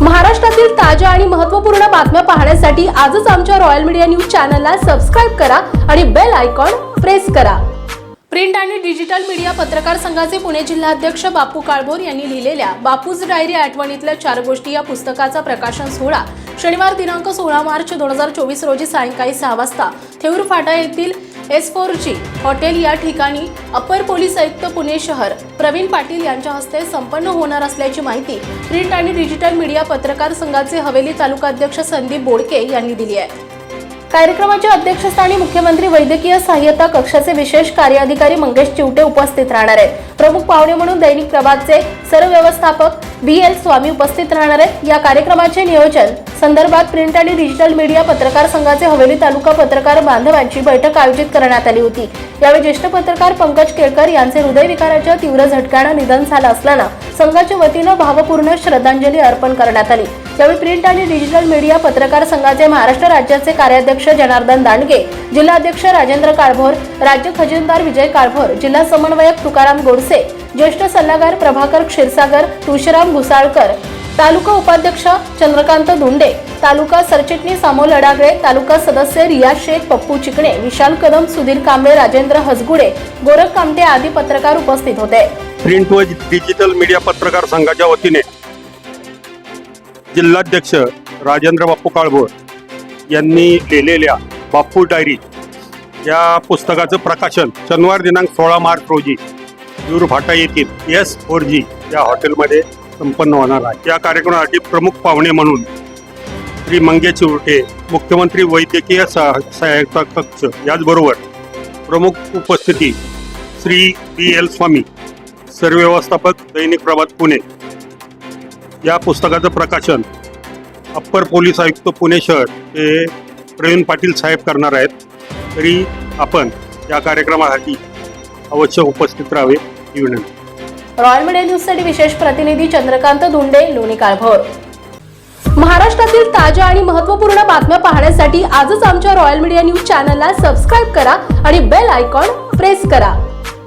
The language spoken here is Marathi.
महाराष्ट्रातील ताज्या आणि महत्त्वपूर्ण बातम्या पाहण्यासाठी आजच आमच्या रॉयल मीडिया न्यूज चॅनलला सबस्क्राईब करा आणि बेल आयकॉन प्रेस करा. प्रिंट आणि डिजिटल मीडिया पत्रकार संघाचे पुणे जिल्हाध्यक्ष बापू काळभोर यांनी लिहिलेल्या बापूज डायरी आठवणीतल्या चार गोष्टी या पुस्तकाचा प्रकाशन सोहळा शनिवार दिनांक सोळा मार्च दोन हजार चोवीस रोजी सायंकाळी सहा वाजता थेऊर फाटा येथील एस फोर जी हॉटेल या ठिकाणी अपर पोलीस आयुक्त पुणे शहर प्रवीण पाटील यांच्या हस्ते संपन्न होणार असल्याची माहिती प्रिंट आणि डिजिटल मीडिया पत्रकार संघाचे हवेली तालुकाध्यक्ष संदीप बोडके यांनी दिली आहे. कार्यक्रमाच्या अध्यक्षस्थानी मुख्यमंत्री वैद्यकीय सहाय्यता कक्षाचे विशेष कार्याधिकारी मंगेश चिवटे उपस्थित राहणार आहेत. प्रमुख पाहुणे म्हणून दैनिक प्रभातचे सर्व व्यवस्थापक बी एल स्वामी उपस्थित राहणार आहेत. या कार्यक्रमाचे नियोजन संदर्भात प्रिंट आणि डिजिटल मीडिया पत्रकार संघाचे हवेली तालुका पत्रकार बांधवांची बैठक आयोजित करण्यात आली होती. यावेळी ज्येष्ठ पत्रकार पंकज केळकर यांचे हृदयविकाराच्या तीव्र झटक्यानं निधन झालं असल्यानं संघाच्या वतीनं भावपूर्ण श्रद्धांजली अर्पण करण्यात आली. यावेळी प्रिंट आणि डिजिटल मीडिया पत्रकार संघाचे महाराष्ट्र राज्याचे कार्याध्यक्ष जनार्दन दांडगे जिल्हाध्यक्ष राजेंद्र काळभोर राज्य खजिनदार विजय काळभोर जिल्हा समन्वयक तुकाराम गोडसे ज्येष्ठ सल्लागार प्रभाकर क्षीरसागर तुळशीराम घुसाळकर तालुका उपाध्यक्ष चंद्रकांत धुंडे तालुका सरचिटणीस अमोल अडागळे तालुका सदस्य रिया शेख पप्पू चिकणे विशाल कदम सुधीर कांबळे राजेंद्र हसगुडे गोरख कामटे आदी पत्रकार उपस्थित होते. प्रिंट व डिजिटल मीडिया पत्रकार संघाच्या वतीने जिल्हाध्यक्ष राजेंद्र बाप्पू काळभोर यांनी लिहिलेल्या बाप्पू डायरी या पुस्तकाचं प्रकाशन शनिवार दिनांक सोळा मार्च रोजी दूर भाटा येथील एस फोर जी या हॉटेलमध्ये संपन्न होणार आहे. या कार्यक्रमासाठी प्रमुख पाहुणे म्हणून श्री मंगेश चिवटे मुख्यमंत्री वैद्यकीय सहायता कक्ष याचबरोबर प्रमुख उपस्थिती श्री बी एल स्वामी सरव्यवस्थापक दैनिक प्रभात पुणे या पुस्तकाचं प्रकाशन अप्पर पोलीस आयुक्त पुणे शहर हे प्रवीण पाटील साहेब करणार आहेत. तरी आपण या कार्यक्रमासाठी अवश्य उपस्थित राहावे. ही विनंती रॉयल मीडिया न्यूजसाठी विशेष प्रतिनिधी चंद्रकांत धुंडे लोणी काळभोर. महाराष्ट्रातील ताज्या आणि महत्त्वपूर्ण बातम्या पाहण्यासाठी आजच आमच्या रॉयल मीडिया न्यूज चॅनलला सबस्क्राईब करा आणि बेल आयकॉन प्रेस करा.